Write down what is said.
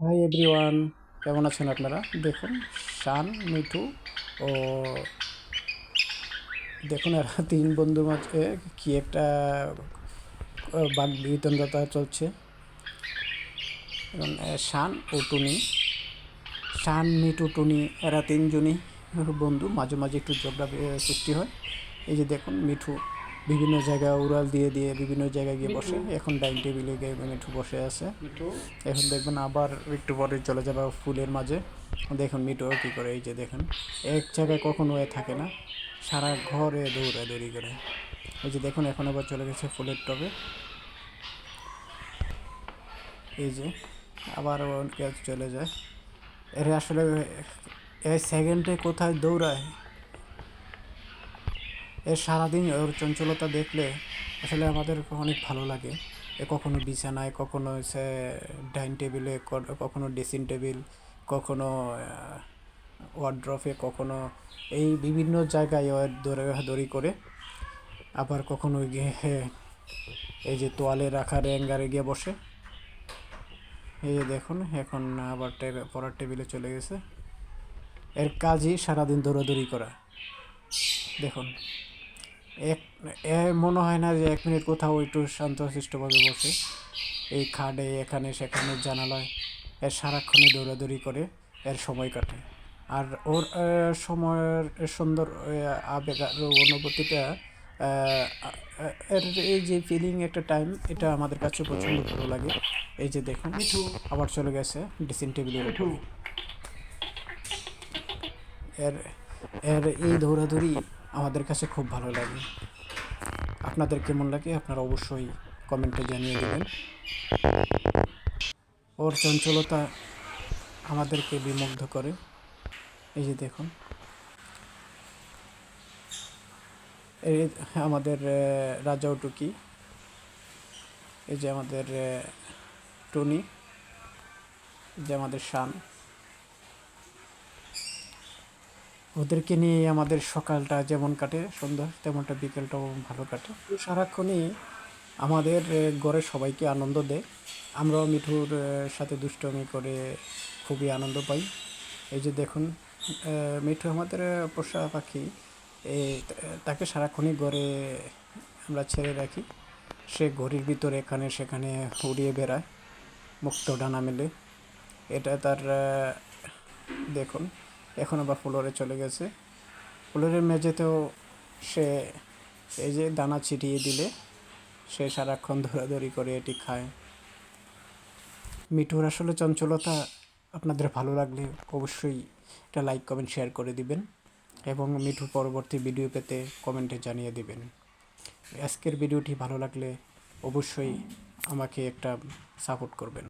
Hi everyone কেমন আছেন আপনারা? দেখুন শান মিঠু ও দেখুন এরা তিন বন্ধুর মাঝে কি একটা বাক বিতন্ডতা চলছে। এবং শান ও টুনি। শান মিঠু টুনি এরা তিনজনই বন্ধু। মাঝে মাঝে একটু আহ, সৃষ্টি হয়। এই যে দেখুন মিঠু বিভিন্ন জায়গায় উড়াল দিয়ে দিয়ে বিভিন্ন জায়গায় গিয়ে বসে। এখন ডাইনিং টেবিলে গিয়ে মিঠু বসে আছে। এখন দেখবেন আবার একটু পরে চলে যাবে ফুলের মাঝে। দেখুন মিঠুও কী করে এই যে দেখুন। এক জায়গায় কখনো এ থাকে না। সারা ঘরে দৌড়াদৌড়ি করে। এই যে দেখুন এখন আবার চলে গেছে ফুলের টবে। এই যে আবার চলে যায়। এর আসলে এই সেকেন্ডে কোথায় দৌড়ায়? এর সারাদিন ওর চঞ্চলতা দেখলে আসলে আমাদের অনেক ভালো লাগে। এ কখনো বিছানায়, কখনো সে ডাইনিং টেবিলে কখনো ড্রেসিং টেবিল, কখনো ওয়ার্ড্রফে কখনো এই বিভিন্ন জায়গায় ও দৌড়াদৌড়ি করে। আবার কখনো গিয়ে এই যে তোয়ালে রাখার অ্যাঙ্গারে গিয়ে বসে। এই যে দেখুন, এখন আবার পড়ার টেবিলে চলে গেছে। এর কাজই সারাদিন দৌড়াদৌড়ি করা। দেখুন। এক এ মনে হয় না যে এক মিনিট কোথাও একটু শান্তশিষ্টভাবে বসে। এই খাটে এখানে সেখানে জানালায়। এর সারাক্ষণে দৌড়াদৌড়ি করে এর সময় কাটে। আর ওর সময়ের সুন্দর আবেগ আর অনুভূতিটা এর এই যে ফিলিং একটা টাইম এটা আমাদের কাছে প্রচণ্ড ভালো লাগে। এই যে দেখুন আবার চলে গেছে ড্রেসিং টেবিলের এর এর এই দৌড়াদৌড়ি আমাদের কাছে খুব ভালো লাগে। আপনাদের কেমন লাগে আপনারা অবশ্যই কমেন্টে জানিয়ে দেবেন। ওর চঞ্চলতা আমাদেরকে বিমুগ্ধ করে। এই যে দেখুন। এই আমাদের রাজাও টুকি। এই যে আমাদের টুনি। যে আমাদের শান। ওদেরকে নিয়ে আমাদের সকালটা যেমন কাটে, সন্ধ্যা তেমনটা বিকেলটাও ভালো কাটে। সারাক্ষণই আমাদের ঘরে সবাইকে আনন্দ দেয়। আমরাও মিঠুর সাথে দুষ্টমি করে খুবই আনন্দ পাই। এই যে দেখুন মিঠু আমাদের পোষা পাখি। তাকে সারাক্ষণই ঘরে আমরা ছেড়ে রাখি। সে ঘড়ির ভিতরে এখানে সেখানে উড়িয়ে বেড়ায় মুক্ত ডানা মেলে। এটা তার দেখুন এখন আবার ফ্লোরে চলে গেছে। ফ্লোরের মেঝেতেও সে এই যে দানা ছিটিয়ে দিলে, সে সারাক্ষণ দৌড়াদৌড়ি করে এটি খায়। মিঠুর আসলে চঞ্চলতা আপনাদের ভালো লাগলে অবশ্যই এটা লাইক কমেন্ট শেয়ার করে দিবেন এবং মিঠুর পরবর্তী ভিডিও পেতে কমেন্টে জানিয়ে দিবেন। আজকের ভিডিওটি ভালো লাগলে অবশ্যই আমাকে একটা সাপোর্ট করবেন।